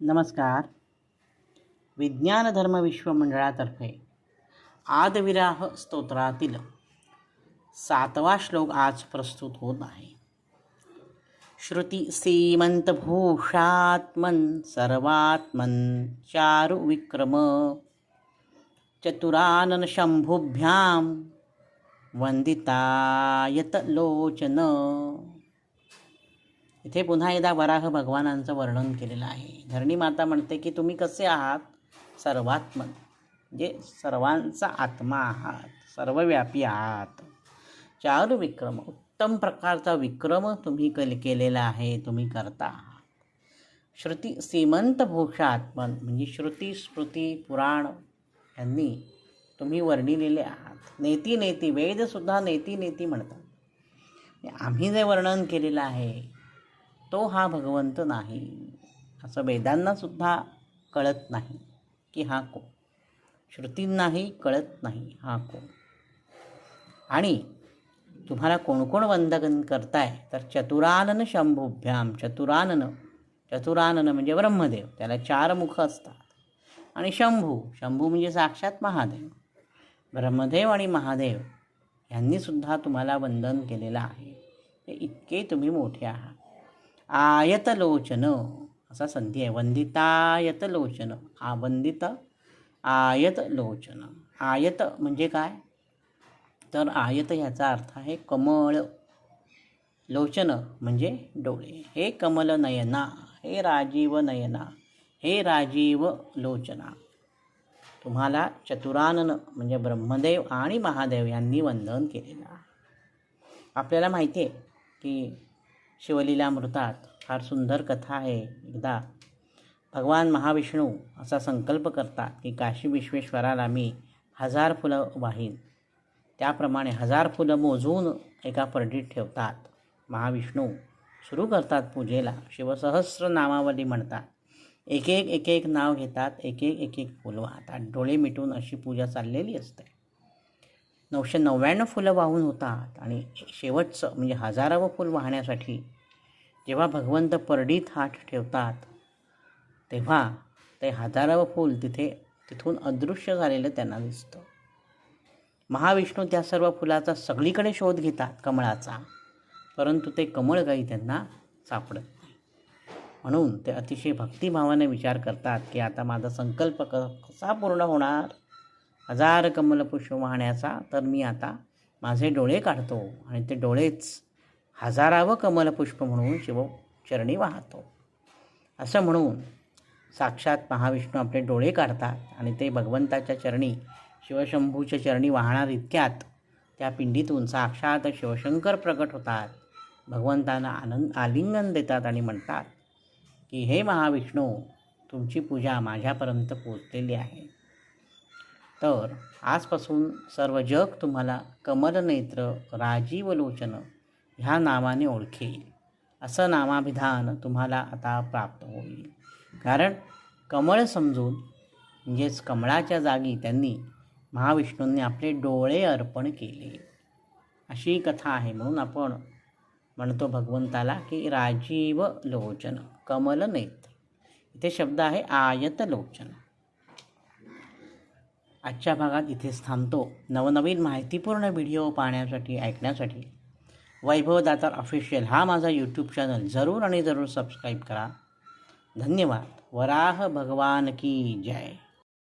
नमस्कार. विज्ञान धर्म विश्व मंडळातर्फे आदविराह स्तोत्रातील सातवा श्लोक आज प्रस्तुत होत आहे. श्रुती सीमंत भूषात्मन सर्वात्मन चारु विक्रम चतुरानन शंभुभ्याम वंदितायत लोचन. इथे पुन्हा एकदा वराह भगवानांचं वर्णन केलेलं आहे. धरणी माता म्हणते की तुम्ही कसे आहात? सर्वात्मन. म्हणजे सर्वांचा आत्मा आहात. सर्वव्यापी आहात. चार विक्रम. उत्तम प्रकारचा विक्रम तुम्ही कल केलेला आहे. तुम्ही करता. आहात श्रुती श्रीमंत भूषात्मन म्हणजे श्रुती स्मृती पुराण यांनी तुम्ही वर्णिलेले आहात. नेती नेती वेदसुद्धा नेती नेती म्हणतात. आम्ही जे वर्णन केलेलं आहे तो हा भगवंत नाही. असं वेदांनासुद्धा कळत नाही की हा कोण. श्रुतींनाही कळत नाही हा कोण. आणि तुम्हाला कोण कोण वंदन करताय तर चतुरानन शंभुभ्याम चतुरानन चतुरानन म्हणजे ब्रह्मदेव. त्याला चार मुख असतात. आणि शंभू शंभू म्हणजे साक्षात महादेव. ब्रह्मदेव आणि महादेव यांनीसुद्धा तुम्हाला वंदन केलेलं आहे. ते इतके तुम्ही मोठे आहात. आयतलोचन. असा संधी आहे. वंदितायतलोचन. आ वंदित आयतलोचन. आयत म्हणजे काय? तर आयत ह्याचा अर्थ आहे कमळ. लोचन म्हणजे डोळे. हे कमल नयना हे राजीव नयना हे राजीव लोचना. तुम्हाला चतुरानन म्हणजे ब्रह्मदेव आणि महादेव यांनी वंदन केलेलं आहे. आपल्याला माहिती आहे की शिवलीला मृतात फार सुंदर कथा आहे एकदा. भगवान महाविष्णू असा संकल्प करतात की काशी विश्वेश्वराला मी हजार फुलं वाहीन. त्याप्रमाणे हजार फुलं मोजून एका परडीत ठेवतात. महाविष्णू सुरू करतात पूजेला. शिवसहस्र नामावली म्हणतात. एक एक एक एक नाव घेतात. एक एक एक एक फुलं. वाहतात डोळे मिटून अशी पूजा चाललेली असते. नऊशे नव्याण्णव फुलं वाहून होतात. आणि शेवटचं म्हणजे हजारावं फुल वाहण्यासाठी जेव्हा भगवंत परडीत हात ठेवतात तेव्हा ते हजारावं फूल तिथे तिथून अदृश्य झालेलं त्यांना दिसतं. महाविष्णू त्या सर्व फुलाचा सगळीकडे शोध घेतात कमळाचा. परंतु ते कमळ काही त्यांना सापडत नाही. म्हणून ते अतिशय भक्तिभावाने विचार करतात की आता माझा संकल्प क कसा पूर्ण होणार? हजार कमलपुष्प वाहण्याचा तर मी आता माझे डोळे काढतो आणि ते डोळेच हजारावं कमलपुष्प म्हणून शिवचरणी वाहतो. असं म्हणून साक्षात महाविष्णू आपले डोळे काढतात आणि ते भगवंताच्या चरणी शिवशंभूच्या चरणी वाहणार इतक्यात त्या पिंडीतून साक्षात शिवशंकर प्रकट होतात. भगवंतांना आनंद आलिंगन देतात आणि म्हणतात की हे महाविष्णू तुमची पूजा माझ्यापर्यंत पोचलेली आहे. तर आजपासून सर्व जग तुम्हाला कमलनेत्र राजीव लोचन ह्या नावाने ओळखेल. असं नामाभिधान तुम्हाला आता प्राप्त होईल. कारण कमळ समजून म्हणजेच कमळाच्या जागी त्यांनी महाविष्णूंनी आपले डोळे अर्पण केले. अशी कथा आहे म्हणून आपण म्हणतो भगवंताला की राजीव लोचन कमल नेत्र इथे शब्द आहे आयत लोचन आजच्या भागात इथेच थांबतो. नवनवीन माहितीपूर्ण व्हिडिओ पाहण्यासाठी ऐकण्यासाठी वैभव दातार ऑफिशियल हा माझा यूट्यूब चॅनल जरूर आणि जरूर सबस्क्राईब करा. धन्यवाद. वराह भगवान की जय.